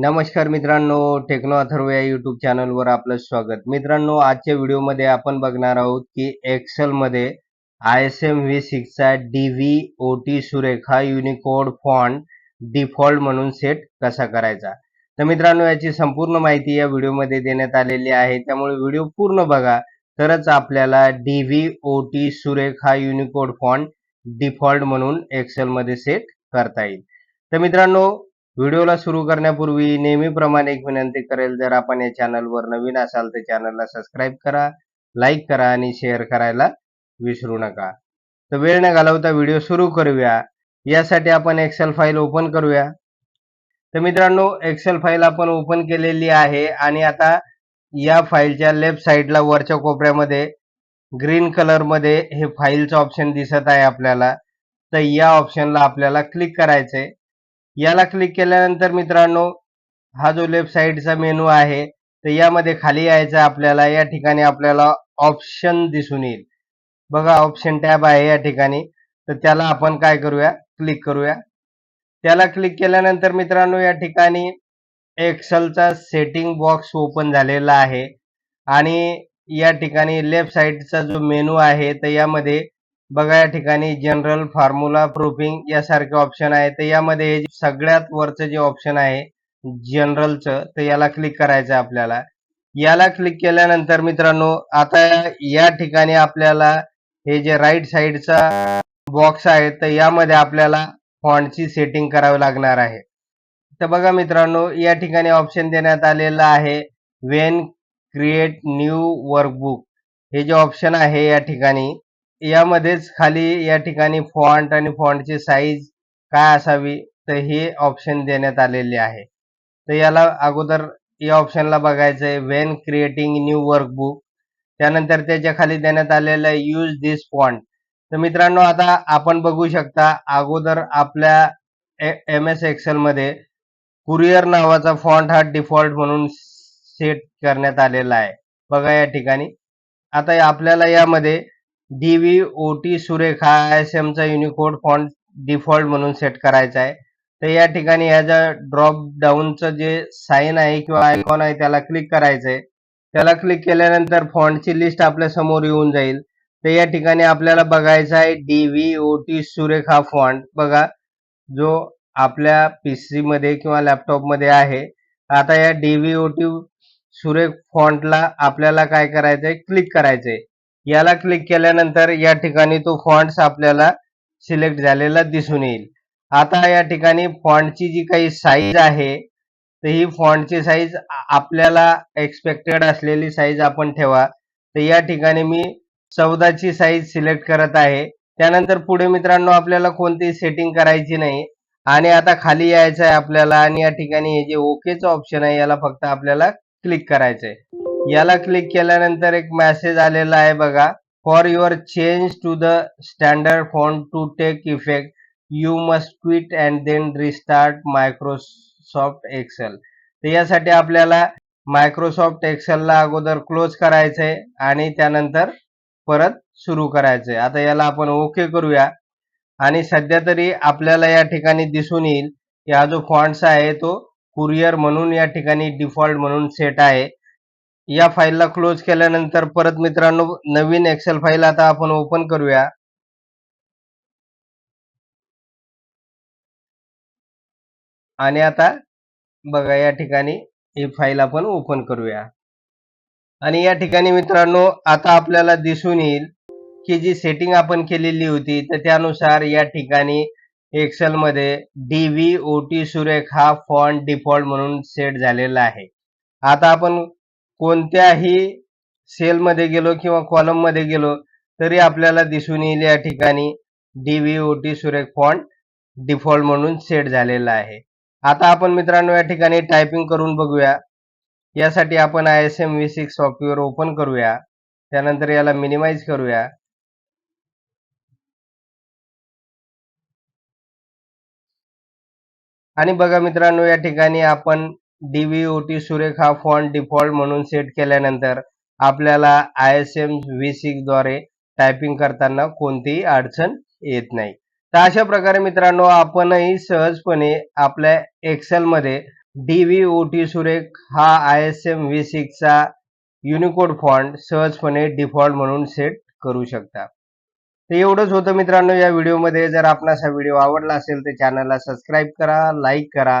नमस्कार मित्रांनो टेक्नो अथर्व या युट्यूब चॅनलवर आपलं स्वागत. मित्रांनो आजच्या व्हिडिओमध्ये आपण बघणार आहोत की एक्सेलमध्ये I S M V सिक्सचा D V O T Surekha Unicode font default म्हणून सेट कसा करायचा? तर मित्रांनो याची संपूर्ण माहिती या व्हिडिओमध्ये देण्यात आलेली आहे. त्यामुळे व्हिडिओ पूर्ण बघा. तरच आपल्याला D V O T Surekha Unicode font default म्हणून एक्सेलमध्ये सेट करता येईल. तर मित्रांनो व्हिडिओला सुरू करण्यापूर्वी नेहमीप्रमाणे एक विनंती करेल जर आपण या चॅनलवर नवीन असाल तर चॅनलला सबस्क्राईब करा लाईक करा आणि शेअर करायला विसरू नका. तर वेळ न घालवता व्हिडिओ सुरू करूया. यासाठी आपण एक्सेल फाईल ओपन करूया. तर मित्रांनो एक्सेल फाईल आपण ओपन केलेली आहे आणि आता या फाईलच्या लेफ्ट साईडला वरच्या कोपऱ्यामध्ये ग्रीन कलरमध्ये हे फाईलचं ऑप्शन दिसत आहे आपल्याला. तर या ऑप्शनला आपल्याला क्लिक करायचंय. याला क्लिक केल्यानंतर मित्रांनो हा जो लेफ्ट साईडचा मेनू आहे तर यामध्ये खाली यायचा आपल्याला या ठिकाणी आपल्याला ऑप्शन दिसून येईल. बघा ऑप्शन टॅब आहे या ठिकाणी. तर त्याला आपण काय करूया? क्लिक करूया. त्याला क्लिक केल्यानंतर मित्रांनो या ठिकाणी एक्सेलचा सेटिंग बॉक्स ओपन झालेला आहे. आणि या ठिकाणी लेफ्ट साईडचा जो मेनू आहे तर यामध्ये बघा या ठिकाणी जनरल फॉर्म्युला प्रूफिंग यासारखे ऑप्शन आहे. तर यामध्ये हे सगळ्यात वरचं जे ऑप्शन आहे जनरलचं तर याला क्लिक करायचं आहे आपल्याला. याला क्लिक केल्यानंतर मित्रांनो आता या ठिकाणी आपल्याला हे जे राईट साईडचा बॉक्स आहे तर यामध्ये आपल्याला फॉन्टची सेटिंग करावी लागणार आहे. तर बघा मित्रांनो या ठिकाणी ऑप्शन देण्यात आलेलं आहे वेन क्रिएट न्यू वर्कबुक हे जे ऑप्शन आहे या ठिकाणी यामध्येच खाली या ठिकाणी फॉन्ट आणि फॉन्टची साईज काय असावी तर हे ऑप्शन देण्यात आलेले आहे. तर याला अगोदर या ऑप्शनला बघायचं आहे वेन क्रिएटिंग न्यू वर्कबुक त्यानंतर त्याच्याखाली देण्यात आलेलं आहे यूज दिस फॉन्ट तर मित्रांनो आता आपण बघू शकता अगोदर आपल्या एम एस एक्सेलमध्ये कुरिअर नावाचा फॉन्ट हा डिफॉल्ट म्हणून सेट करण्यात आलेला आहे. बघा या ठिकाणी. आता आपल्याला यामध्ये D V O Surekha S एमचा Unicode font default म्हणून सेट करायचा आहे. तर या ठिकाणी ह्याचा ड्रॉप डाऊनचं जे साईन आहे किंवा आयकॉन आहे त्याला क्लिक करायचं आहे. त्याला क्लिक केल्यानंतर फॉन्टची लिस्ट आपल्यासमोर येऊन जाईल. तर या ठिकाणी आपल्याला बघायचं आहे D V O T Surekha font बघा जो आपल्या पीसी मध्ये किंवा लॅपटॉपमध्ये आहे. आता या डी व्ही ओ टी सुरेख फॉन्टला आपल्याला काय करायचंय? क्लिक करायचंय. याला क्लिक केल्यानंतर या ठिकाणी तो फॉन्ट्स आपल्याला सिलेक्ट झालेला दिसून येईल. आता या ठिकाणी फॉन्टची जी काही साईज आहे तर ही फॉन्टची साईज आपल्याला एक्सपेक्टेड असलेली साईज आपण ठेवा. तर या ठिकाणी मी चौदाची साईज सिलेक्ट करत आहे. त्यानंतर पुढे मित्रांनो आपल्याला कोणतीही सेटिंग करायची नाही. आणि आता खाली यायचं आहे आपल्याला आणि या ठिकाणी हे जे ओकेचं ऑप्शन आहे याला फक्त आपल्याला क्लिक करायचंय. याला क्लिक केल्यानंतर एक मेसेज आलेला आहे बघा. For your change to the standard phone to take effect you must quit and then restart Microsoft Excel तर यासाठी आपल्याला मायक्रोसॉफ्ट एक्सेलला अगोदर क्लोज करायचंय आणि त्यानंतर परत सुरू करायचंय. आता याला आपण ओके करूया. आणि सध्या तरी आपल्याला या ठिकाणी दिसून येईल की हा जो फॉन्ट्स आहे तो कुरियर म्हणून या ठिकाणी डिफॉल्ट म्हणून सेट आहे. या फाईलला क्लोज केल्यानंतर परत मित्रांनो नवीन एक्सेल फाईल आता आपण ओपन करूया. आणि आता बघा या ठिकाणी ही फाईल आपण ओपन करूया. आणि या ठिकाणी मित्रांनो आता आपल्याला दिसून येईल की जी सेटिंग आपण केलेली होती तर त्यानुसार या ठिकाणी एक्सेल मध्ये D V O T Surekh हा फॉन्ट डिफॉल्ट म्हणून सेट झालेला आहे. आता आपण कोणत्याही सेलमध्ये गेलो किंवा कॉलममध्ये गेलो तरी आपल्याला दिसून येईल या ठिकाणी D V O T Surekh font default म्हणून सेट झालेला आहे. आता आपण मित्रांनो या ठिकाणी टायपिंग करून बघूया. यासाठी आपण I S M V six software open करूया. त्यानंतर याला मिनिमाइज करूया. आणि बघा मित्रांनो या ठिकाणी आपण डी सुरेख हा फॉन्ट डिफॉल्ट म्हणून सेट केल्यानंतर आपल्याला आय एस एम व्ही सिक्सद्वारे टायपिंग करताना कोणतीही अडचण येत नाही. तर अशा प्रकारे मित्रांनो आपणही सहजपणे आपल्या एक्सेलमध्ये D V O T Surekh हा आय एस एम व्ही सिक्सचा युनिकोड फॉन्ट सहजपणे डिफॉल्ट म्हणून सेट करू शकता. तर एवढंच होतं मित्रांनो या व्हिडिओमध्ये जर आपणास हा व्हिडिओ आवडला असेल तर चॅनलला सबस्क्राईब करा लाईक करा.